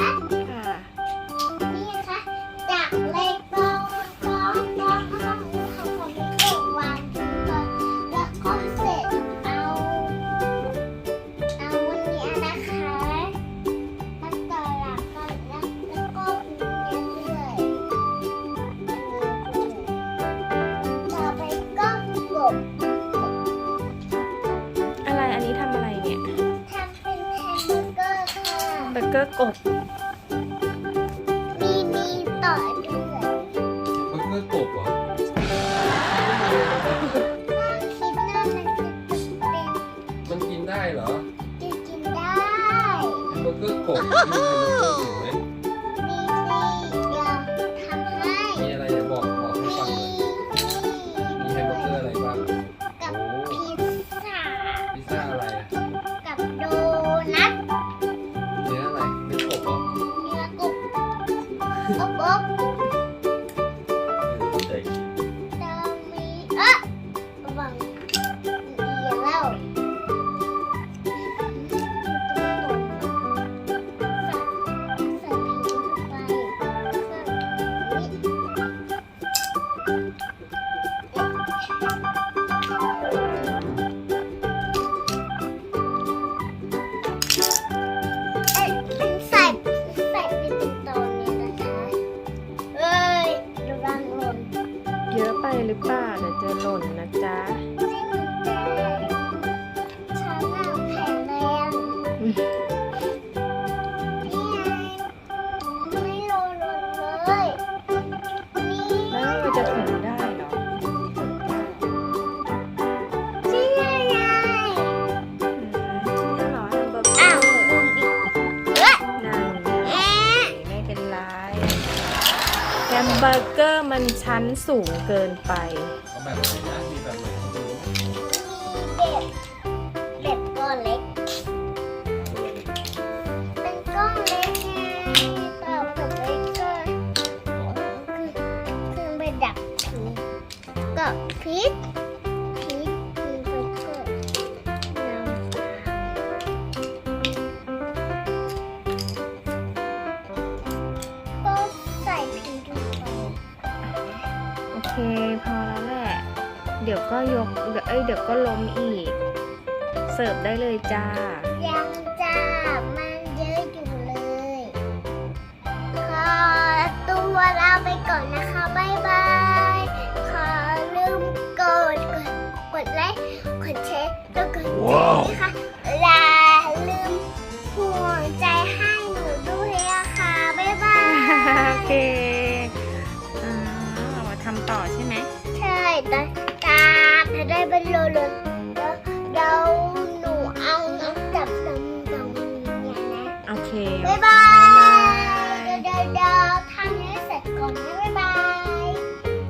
นี่นะคะจากเลขกองกองกองกองของผมเก็บวางก่อนแล้วก็เสร็จเอาเอาวันนี้นะคะแล้วต่อหลังก่นแล้วแล้วก็คูณเรื่อยๆต่อไปก็กบอะไรอันนี้ทำอะไรเนี่ยทำเป็นเบอร์เกอร์ค่ะ เบอร์เกอร์กบ เบอร์เกอร์กบเหรอคิดว่ามันจะเป็นมันกินได้เหรอจะกินได้เบอร์เกอร์กบมีเบอร์เกอร์อยู่ไหมมีสิเดี๋ยวทำให้มีอะไรจะบอกบอกให้ฟังหน่อยมีแฮมเบอร์เกอร์อะไรบ้างกับโอ้พิซซ่าพิซซ่าอะไรอะกับโดนัทเนื้ออะไรเนื้อกบเหรอเนื้ เดี๋ยวจะหล่นนะจ๊ะไม่หนุนแต่ฉันน่ะแข็งแรง เบอร์เกอร์มันชั้นสูงเกินไป เอาแบบไหนนะมีแบบไหนดูมีเบ็ดเด็ดก้อนเล็ก เป็นก้อนเล็กไงต่อกับเล็กก็คือคือไปดักผีกับพีชพี เคพอแล้วแหละ เดี๋ยวก็ยก เดี๋ยวเอ้ยเดี๋ยวก็ล้มอีก เสิร์ฟได้เลยจ้า ยังจ้า มันเยอะอยู่เลย ขอตัวลาไปก่อนนะคะบ๊ายบาย ขอลืมกด กดกดไลค์ กดแชร์แล้วกดติดตามนะคะ จะได้บป็นโลโลเราหนูเอาเอาจับสังตรงนี้นะ โอเค บ๊ายบายเดี๋ยว